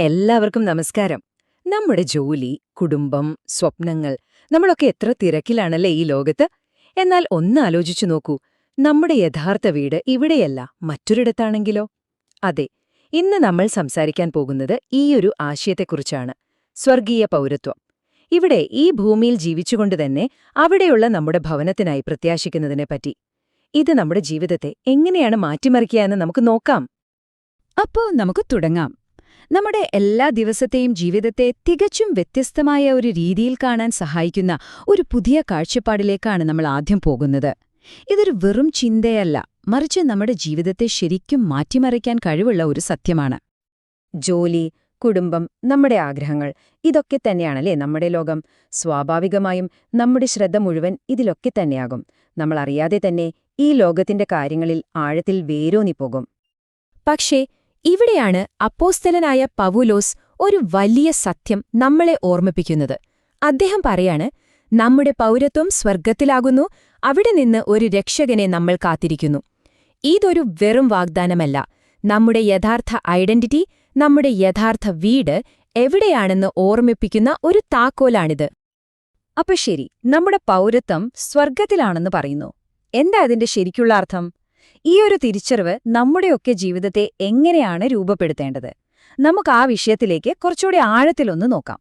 എല്ലാവർക്കും നമസ്കാരം. നമ്മുടെ ജോലി കുടുംബം സ്വപ്നങ്ങൾ നമ്മളൊക്കെ എത്ര തിരക്കിലാണല്ലേ ഈ ലോകത്ത്? എന്നാൽ ഒന്ന് ആലോചിച്ചു നോക്കൂ. നമ്മുടെ യഥാർത്ഥ വീട് ഇവിടെയല്ല മറ്റൊരിടത്താണെങ്കിലോ? അതെ ഇന്ന് നമ്മൾ സംസാരിക്കാൻ പോകുന്നത് ഈയൊരു ആശയത്തെക്കുറിച്ചാണ്. സ്വർഗീയ പൗരത്വം. ഇവിടെ ഈ ഭൂമിയിൽ ജീവിച്ചുകൊണ്ട് തന്നെ അവിടെയുള്ള നമ്മുടെ ഭവനത്തിനായി പ്രത്യാശിക്കുന്നതിനെപ്പറ്റി ഇത് നമ്മുടെ ജീവിതത്തെ എങ്ങനെയാണ് മാറ്റിമറിക്കുക എന്ന് നമുക്ക് നോക്കാം. അപ്പോ നമുക്ക് തുടങ്ങാം. നമ്മുടെ എല്ലാ ദിവസത്തെയും ജീവിതത്തെ തികച്ചും വ്യത്യസ്തമായ ഒരു രീതിയിൽ കാണാൻ സഹായിക്കുന്ന ഒരു പുതിയ കാഴ്ചപ്പാടിലേക്കാണ് നമ്മൾ ആദ്യം പോകുന്നത്. ഇതൊരു വെറും ചിന്തയല്ല മറിച്ച് നമ്മുടെ ജീവിതത്തെ ശരിക്കും മാറ്റിമറിക്കാൻ കഴിവുള്ള ഒരു സത്യമാണ്. ജോലി കുടുംബം നമ്മുടെ ആഗ്രഹങ്ങൾ ഇതൊക്കെ തന്നെയാണല്ലേ നമ്മുടെ ലോകം. സ്വാഭാവികമായും നമ്മുടെ ശ്രദ്ധ മുഴുവൻ ഇതിലൊക്കെ തന്നെയാകും. നമ്മൾ അറിയാതെ തന്നെ ഈ ലോകത്തിന്റെ കാര്യങ്ങളിൽ ആഴത്തിൽ വേരോന്നിപ്പോകും. പക്ഷേ ഇവിടെയാണ് അപ്പോസ്തലനായ പവുലോസ് ഒരു വലിയ സത്യം നമ്മളെ ഓർമ്മിപ്പിക്കുന്നത്. അദ്ദേഹം പറയാണ് നമ്മുടെ പൗരത്വം സ്വർഗത്തിലാകുന്നു അവിടെ നിന്ന് ഒരു രക്ഷകനെ നമ്മൾ കാത്തിരിക്കുന്നു. ഇതൊരു വെറും വാഗ്ദാനമല്ല. നമ്മുടെ യഥാർത്ഥ ഐഡന്റിറ്റി നമ്മുടെ യഥാർത്ഥ വീട് എവിടെയാണെന്ന് ഓർമ്മിപ്പിക്കുന്ന ഒരു താക്കോലാണിത്. അപ്പൊ ശരി നമ്മുടെ പൗരത്വം സ്വർഗത്തിലാണെന്ന് പറയുന്നു. എന്താ അതിന്റെ ശരിക്കുള്ള അർത്ഥം? ഈ ഒരു തിരിച്ചറിവ് നമ്മുടെയൊക്കെ ജീവിതത്തെ എങ്ങനെയാണ് രൂപപ്പെടുത്തേണ്ടത്? നമുക്ക് ആ വിഷയത്തിലേക്ക് കുറച്ചുകൂടി ആഴത്തിലൊന്ന് നോക്കാം.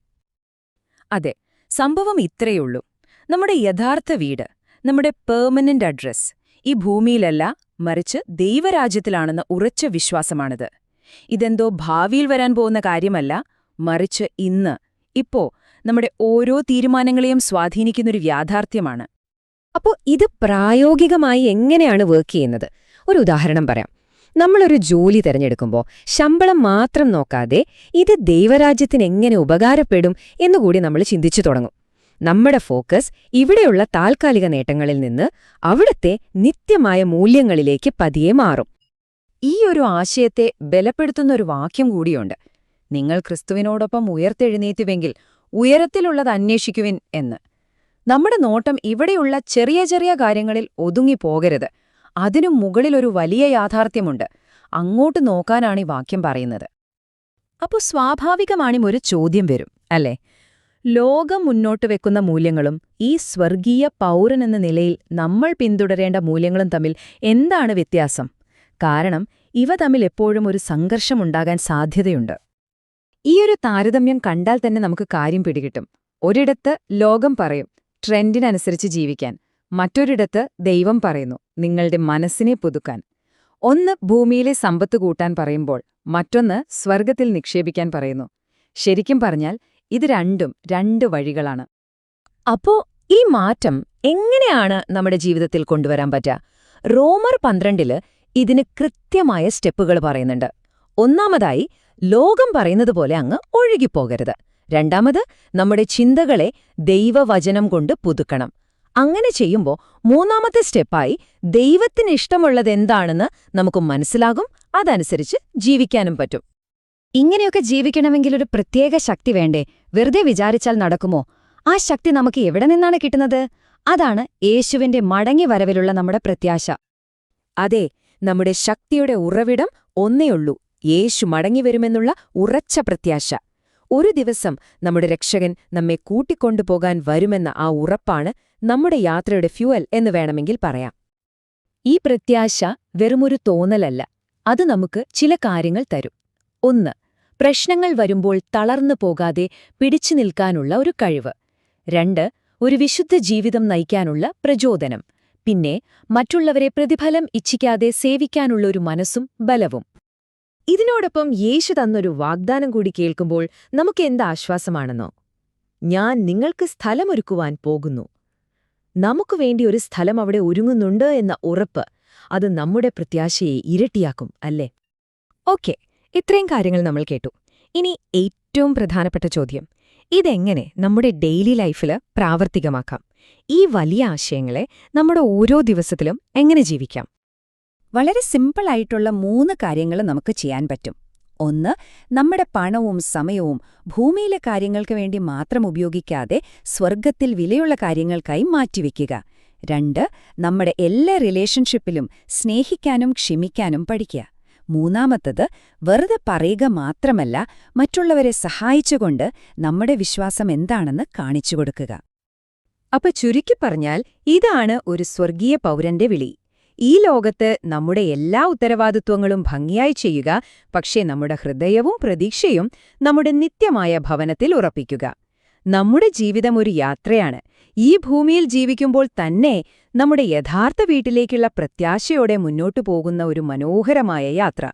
അതെ സംഭവം ഇത്രയുള്ളൂ നമ്മുടെ യഥാർത്ഥ വീട് നമ്മുടെ പെർമനന്റ് അഡ്രസ് ഈ ഭൂമിയിലല്ല മറിച്ച് ദൈവരാജ്യത്തിലാണെന്ന ഉറച്ച വിശ്വാസമാണിത്. ഇതെന്തോ ഭാവിയിൽ വരാൻ പോകുന്ന കാര്യമല്ല മറിച്ച് ഇന്ന്. ഇപ്പോ നമ്മുടെ ഓരോ തീരുമാനങ്ങളെയും സ്വാധീനിക്കുന്നൊരു യാഥാർത്ഥ്യമാണ് അപ്പോൾ ഇത് പ്രായോഗികമായി എങ്ങനെയാണ് വർക്ക് ചെയ്യുന്നത്? ഒരു ഉദാഹരണം പറയാം. നമ്മളൊരു ജോലി തിരഞ്ഞെടുക്കുമ്പോൾ ശമ്പളം മാത്രം നോക്കാതെ ഇത് ദൈവരാജ്യത്തിന് എങ്ങനെ ഉപകാരപ്പെടും എന്നുകൂടി നമ്മൾ ചിന്തിച്ചു തുടങ്ങും. നമ്മുടെ ഫോക്കസ് ഇവിടെയുള്ള താൽക്കാലിക നേട്ടങ്ങളിൽ നിന്ന് അവിടത്തെ നിത്യമായ മൂല്യങ്ങളിലേക്ക് പതിയെ മാറും. ഈ ഒരു ആശയത്തെ ബലപ്പെടുത്തുന്ന ഒരു വാക്യം കൂടിയുണ്ട്. നിങ്ങൾ ക്രിസ്തുവിനോടൊപ്പം ഉയർത്തെഴുന്നേറ്റുവെങ്കിൽ ഉയരത്തിലുള്ളത് അന്വേഷിക്കുവിൻ എന്ന്. നമ്മുടെ നോട്ടം ഇവിടെയുള്ള ചെറിയ ചെറിയ കാര്യങ്ങളിൽ ഒതുങ്ങിപ്പോകരുത്. അതിനു മുകളിലൊരു വലിയ യാഥാർത്ഥ്യമുണ്ട്. അങ്ങോട്ട് നോക്കാനാണ് ഈ വാക്യം പറയുന്നത്. അപ്പോൾ സ്വാഭാവികമാണിം ഒരു ചോദ്യം വരും അല്ലേ? ലോകം മുന്നോട്ട് വെക്കുന്ന മൂല്യങ്ങളും ഈ സ്വർഗീയ പൗരനെന്ന നിലയിൽ നമ്മൾ പിന്തുടരേണ്ട മൂല്യങ്ങളും തമ്മിൽ എന്താണ് വ്യത്യാസം? കാരണം ഇവ തമ്മിൽ എപ്പോഴും ഒരു സംഘർഷമുണ്ടാകാൻ സാധ്യതയുണ്ട്. ഈയൊരു താരതമ്യം കണ്ടാൽ തന്നെ നമുക്ക് കാര്യം പിടികിട്ടും. ഒരിടത്ത് ലോകം പറയും ട്രെൻഡിനനുസരിച്ച് ജീവിക്കാൻ. മറ്റൊരിടത്ത് ദൈവം പറയുന്നു. നിങ്ങളുടെ മനസ്സിനെ പുതുക്കാൻ. ഒന്ന് ഭൂമിയിലെ സമ്പത്ത് കൂട്ടാൻ പറയുമ്പോൾ മറ്റൊന്ന് സ്വർഗത്തിൽ നിക്ഷേപിക്കാൻ പറയുന്നു. ശരിക്കും പറഞ്ഞാൽ ഇത് രണ്ടും രണ്ട് വഴികളാണ്. അപ്പോ ഈ മാറ്റം എങ്ങനെയാണ് നമ്മുടെ ജീവിതത്തിൽ കൊണ്ടുവരാൻ പറ്റുക റോമർ പന്ത്രണ്ടിൽ ഇതിന് കൃത്യമായ സ്റ്റെപ്പുകൾ പറയുന്നുണ്ട്. ഒന്നാമതായി ലോകം പറയുന്നത് പോലെ അങ്ങ് ഒഴുകിപ്പോകരുത്. രണ്ടാമത് നമ്മുടെ ചിന്തകളെ ദൈവവചനം കൊണ്ട് പുതുക്കണം. അങ്ങനെ ചെയ്യുമ്പോൾ മൂന്നാമത്തെ സ്റ്റെപ്പായി ദൈവത്തിന് ഇഷ്ടമുള്ളതെന്താണെന്ന് നമുക്ക് മനസ്സിലാകും. അതനുസരിച്ച് ജീവിക്കാനും പറ്റും. ഇങ്ങനെയൊക്കെ ജീവിക്കണമെങ്കിൽ ഒരു പ്രത്യേക ശക്തി വേണ്ടേ? വെറുതെ വിചാരിച്ചാൽ നടക്കുമോ? ആ ശക്തി നമുക്ക് എവിടെ നിന്നാണ് കിട്ടുന്നത്? അതാണ് യേശുവിന്റെ മടങ്ങി വരവിലുള്ള നമ്മുടെ പ്രത്യാശ. അതെ നമ്മുടെ ശക്തിയുടെ ഉറവിടം ഒന്നേയുള്ളൂ. യേശു മടങ്ങിവരുമെന്നുള്ള ഉറച്ച പ്രത്യാശ. ഒരു ദിവസം നമ്മുടെ രക്ഷകൻ നമ്മെ കൂട്ടിക്കൊണ്ടുപോകാൻ വരുമെന്ന ആ ഉറപ്പാണ് നമ്മുടെ യാത്രയുടെ ഫ്യൂവൽ എന്ന് വേണമെങ്കിൽ പറയാം. ഈ പ്രത്യാശ വെറുമൊരു തോന്നലല്ല. അത് നമുക്ക് ചില കാര്യങ്ങൾ തരും. ഒന്ന് പ്രശ്നങ്ങൾ വരുമ്പോൾ തളർന്നു പോകാതെ പിടിച്ചു നിൽക്കാനുള്ള ഒരു കഴിവ്. രണ്ട് ഒരു വിശുദ്ധ ജീവിതം നയിക്കാനുള്ള പ്രചോദനം. പിന്നെ മറ്റുള്ളവരെ പ്രതിഫലം ഇച്ഛിക്കാതെ സേവിക്കാനുള്ള ഒരു മനസ്സും ബലവും. ഇതിനോടൊപ്പം യേശു തന്നൊരു വാഗ്ദാനം കൂടി കേൾക്കുമ്പോൾ നമുക്ക് എന്ത് ആശ്വാസമാണെന്നോ? ഞാൻ നിങ്ങൾക്ക് സ്ഥലമൊരുക്കുവാൻ പോകുന്നു. നമുക്കു വേണ്ടി ഒരു സ്ഥലം അവിടെ ഒരുങ്ങുന്നുണ്ട് എന്ന ഉറപ്പ് അത് നമ്മുടെ പ്രത്യാശയെ ഇരട്ടിയാക്കും അല്ലേ? ഓക്കെ ഇത്രയും കാര്യങ്ങൾ നമ്മൾ കേട്ടു. ഇനി ഏറ്റവും പ്രധാനപ്പെട്ട ചോദ്യം. ഇതെങ്ങനെ നമ്മുടെ ഡെയിലി ലൈഫിൽ പ്രാവർത്തികമാക്കാം? ഈ വലിയ ആശയങ്ങളെ നമ്മുടെ ഓരോ ദിവസത്തിലും എങ്ങനെ ജീവിക്കാം? വളരെ സിമ്പിളായിട്ടുള്ള മൂന്ന് കാര്യങ്ങൾ നമുക്ക് ചെയ്യാൻ പറ്റും. ഒന്ന് നമ്മുടെ പണവും സമയവും ഭൂമിയിലെ കാര്യങ്ങൾക്ക് വേണ്ടി മാത്രം ഉപയോഗിക്കാതെ സ്വർഗത്തിൽ വിലയുള്ള കാര്യങ്ങൾക്കായി മാറ്റിവെക്കുക. രണ്ട് നമ്മുടെ എല്ലാ റിലേഷൻഷിപ്പിലും സ്നേഹിക്കാനും ക്ഷമിക്കാനും പഠിക്കുക. മൂന്നാമത്തത് വെറുതെ പറയുക മാത്രമല്ല മറ്റുള്ളവരെ സഹായിച്ചുകൊണ്ട് നമ്മുടെ വിശ്വാസം എന്താണെന്ന് കാണിച്ചു കൊടുക്കുക. അപ്പൊ ചുരുക്കി പറഞ്ഞാൽ ഇതാണ് ഒരു സ്വർഗീയ പൗരന്റെ വിളി. ഈ ലോകത്ത് നമ്മുടെ എല്ലാ ഉത്തരവാദിത്വങ്ങളും ഭംഗിയായി ചെയ്യുക പക്ഷേ നമ്മുടെ ഹൃദയവും പ്രതീക്ഷയും നമ്മുടെ നിത്യമായ ഭവനത്തിൽ ഉറപ്പിക്കുക. നമ്മുടെ ജീവിതം ഒരു യാത്രയാണ്. ഈ ഭൂമിയിൽ ജീവിക്കുമ്പോൾ തന്നെ നമ്മുടെ യഥാർത്ഥ വീട്ടിലേക്കുള്ള പ്രത്യാശയോടെ മുന്നോട്ടു പോകുന്ന ഒരു മനോഹരമായ യാത്ര.